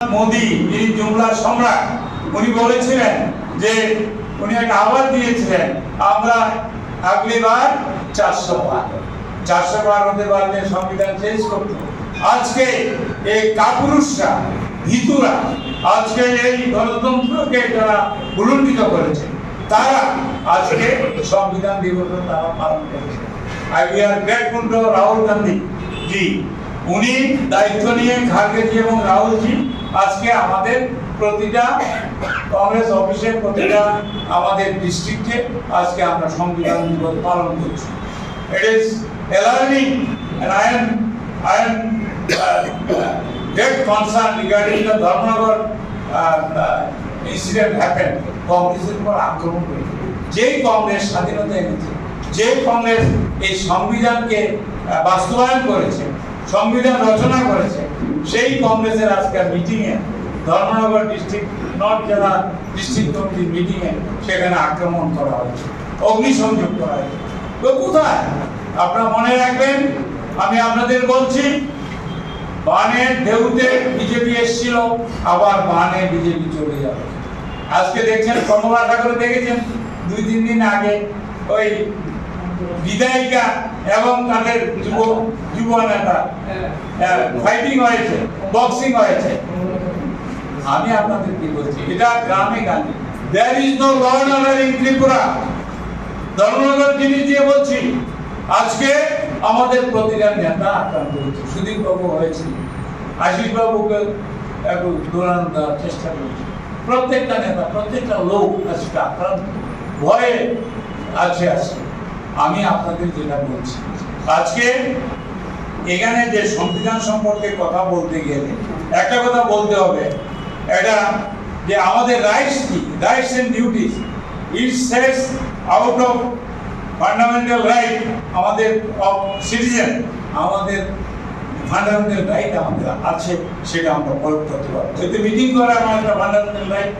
মোদি আজকে এই করেছে। তারা আজকে সংবিধান দিবস তারা পালন করেছে। আই আর রাহুল গান্ধী জি উনি দায়িত্ব নিয়ে খারগেজি এবং রাহুলজি আজকে আমাদের প্রতিটা কংগ্রেস অফিসে প্রতিটা আমাদের ডিস্ট্রিক্টে আজকে আমরা সংবিধান দিবস পালন করছি। It is alarming and I am I am concern regarding the Dharmanagar incident happen কংগ্রেসের উপর আক্রমণ করেছে। যেই কংগ্রেস স্বাধীনতা এনেছে যে কংগ্রেস এই সংবিধানকে বাস্তবায়ন করেছে সংবিধান রচনা করেছে। সেই কংগ্রেসের আজকের মিটিংয়ে ধর্মনগর ডিস্ট্রিক্ট নর্থ জেলা ডিস্ট্রিক্ট কমিটির মিটিংয়ে সেখানে আক্রমণ করা হয়েছে। অগ্নিসংযোগ করা হয়েছে। তো কোথায়? আপনারা মনে রাখবেন, আমি আপনাদের বলছি বানের ঢেউতে বিজেপি এসেছিল, আবার বানে বিজেপি চলে যাবে। আজকে দেখছেন, কমলা ঠাকুর দেখেছেন দুই তিন দিন আগে ওই বিধায়িকা এবং তাদের যুব যুব নেতা। ফাইটিং হয়েছে বক্সিং হয়েছে। আমি আপনাদের কি বলছি? এটা গ্রামে গানে। There is no law order in Tripura. Dharmanagar জিনিস দিয়ে বলছি, আজকে আমাদের প্রতিটা নেতা আক্রান্ত হচ্ছে সুদীপ বাবু হয়েছে, আশিস বাবুকে একটু দৌড়ানো দেওয়ার চেষ্টা করছে। প্রত্যেকটা নেতা, প্রত্যেকটা লোক আজকে আক্রান্ত। ভয়ে আছে আজকে। আমি আপনাদের যেটা বলছি। আজকে এখানে যে সংবিধান সম্পর্কে কথা বলতে গেলে একটা কথা বলতে হবে। এটা যে আমাদের রাইটস কি? Rights and duties it sets out of fundamental right আমাদের অফ সিটিজেন আমাদের ফান্ডামেন্টাল রাইট আমাদের আছে, সেটা আমরা প্রয়োগ করতে পারব। যদি মিটিং করা আমার একটা ফান্ডামেন্টাল রাইট